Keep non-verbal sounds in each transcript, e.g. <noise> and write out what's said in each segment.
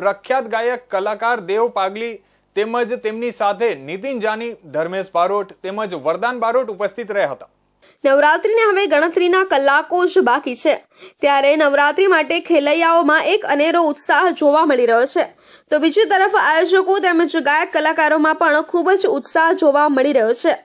પ્રખ્યાત ગાયક કલાકાર દેવ પાગલી તેમજ તેમની સાથે નીતિન જાની, ધર્મેશ બારોટ તેમજ વરદાન બારોટ ઉપસ્થિત રહ્યા હતા. નવરાત્રીને હવે ગણતરીના કલાકો જ બાકી છે. ત્યારે નવરાત્રી માટે ખેલૈયાઓમાં એક અનેરો ઉત્સાહ જોવા મળી રહ્યો છે. તો બીજી તરફ આયોજકો તેમજ ગાયક કલાકારોમાં પણ ખૂબ જ ઉત્સાહ જોવા મળી રહ્યો છે.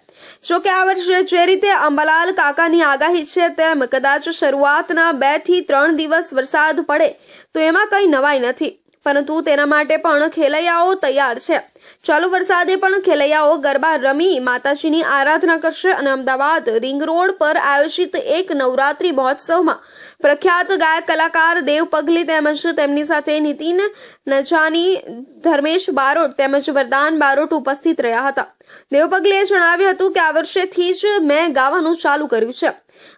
જો કે આ વર્ષે જે રીતે અંબાલાલ કાકાની આગાહી છે તેમ કદાચ શરૂઆતના બેથી ત્રણ દિવસ વરસાદ પડે તો એમાં કંઈ નવાઈ નથી. પરંતુ તેના માટે પણ ખેલૈયાઓ તૈયાર છે. ચાલુ વરસાદે પણ ખેલૈયાઓ ગરબા રમી માતાજીની આરાધના કરશે અને અમદાવાદ રિંગ રોડ પર આયોજિત એક નવરાત્રી મહોત્સવમાં પ્રખ્યાત ગાયક કલાકાર દેવ પગલી તેમજ તેમની સાથે નીતિન નજાની ધર્મેશ બારોટ તેમજ વરદાન બારોટ ઉપસ્થિત રહ્યા હતા. દેવ પગલીએ જણાવ્યું હતું કે આ વર્ષેથી જ મેં ગાવાનું ચાલુ કર્યું છે.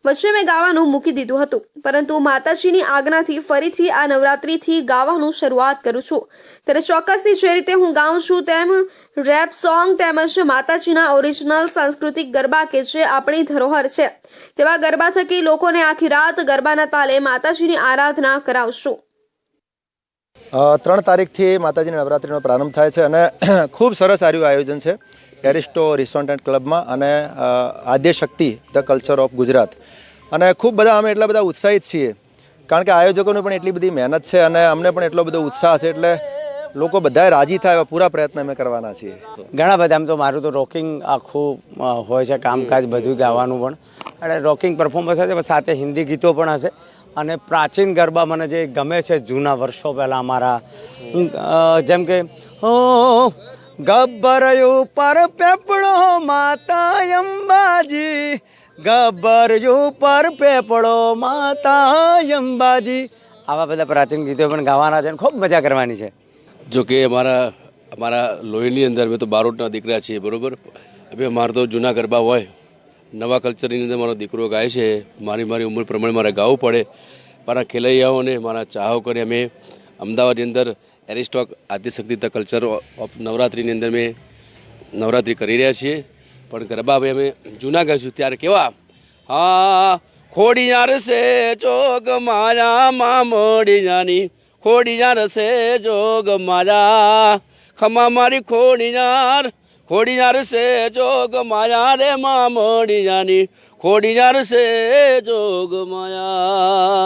વચ્ચે મેં ગાવાનું મૂકી દીધું હતું. પરંતુ માતાજીની આજ્ઞાથી ફરીથી આ નવરાત્રીથી ગાવાનું શરૂઆત કરું છું. ત્યારે ચોક્કસથી જે રીતે હું ગાઉં છું તેમ રેપ સોંગ તેમજ માતાજીના ઓરિજિનલ સાંસ્કૃતિક ગરબા કે જે આપણી ધરોહર છે, તેવા ગરબા થકી લોકોને આખી રાત ગરબાના તાલે માતાજીની આરાધના કરાવશું. ત્રણ તારીખથી માતાજીની નવરાત્રિનો પ્રારંભ થાય છે અને <clears throat> ખૂબ સરસ આર્યું આયોજન છે. એરિસ્ટો રિસોર્ટ એન્ડ ક્લબમાં અને Aadyashakti the culture of Gujarat. અને ખૂબ બધા અમે એટલા બધા ઉત્સાહિત છીએ. કારણ કે આયોજકોની પણ એટલી બધી મહેનત છે અને અમને પણ એટલો બધો ઉત્સાહ છે એટલે લોકો બધાએ રાજી થાય એવા પૂરા પ્રયત્ન અમે કરવાના છીએ. ઘણા બધા આમ તો મારું તો રોકિંગ આખું હોય છે કામકાજ બધું ગાવાનું પણ. અને રોકિંગ પરફોર્મન્સ હશે સાથે હિન્દી ગીતો પણ હશે. અને પ્રાચીન ગરબા મને જે ગમે છે જૂના વર્ષો પહેલાં અમારા જેમ કે ગબ્બર પર પેપડો માતા અંબાજી. ગબ્બરયું પર પેપડો માતા અંબાજી. આવા બધા પ્રાચીન ગીતો પણ ગાવાના છે અને ખૂબ મજા કરવાની છે. જો કે અમારા અમારા લોહીની અંદર અમે તો બારોટના દીકરા છીએ, બરોબર? હવે અમારે તો જૂના ગરબા હોય. નવા કલ્ચરની અંદર મારો દીકરો ગાય છે. મારી મારી ઉંમર પ્રમાણે મારે ગાવું પડે. મારા ખેલૈયાઓને, મારા ચાહકોને અમે અમદાવાદની અંદર એરિસ્ટોક આદ્યશક્તિ ધ કલ્ચર ઓફ નવરાત્રિની અંદર મેં નવરાત્રિ કરી રહ્યા છીએ. પણ ગરબા ભાઈ અમે જૂના છું. ત્યારે કેવા? હા ખોડિયાર છે જોગ મારા મામડિયાની ખોડિયાર છે જોગ મારા. ખમા મારી ખોડિયાર ખોડિયાર સે જોગ માયા રે મામડિયાની ખોડિયાર છે જોગ માયા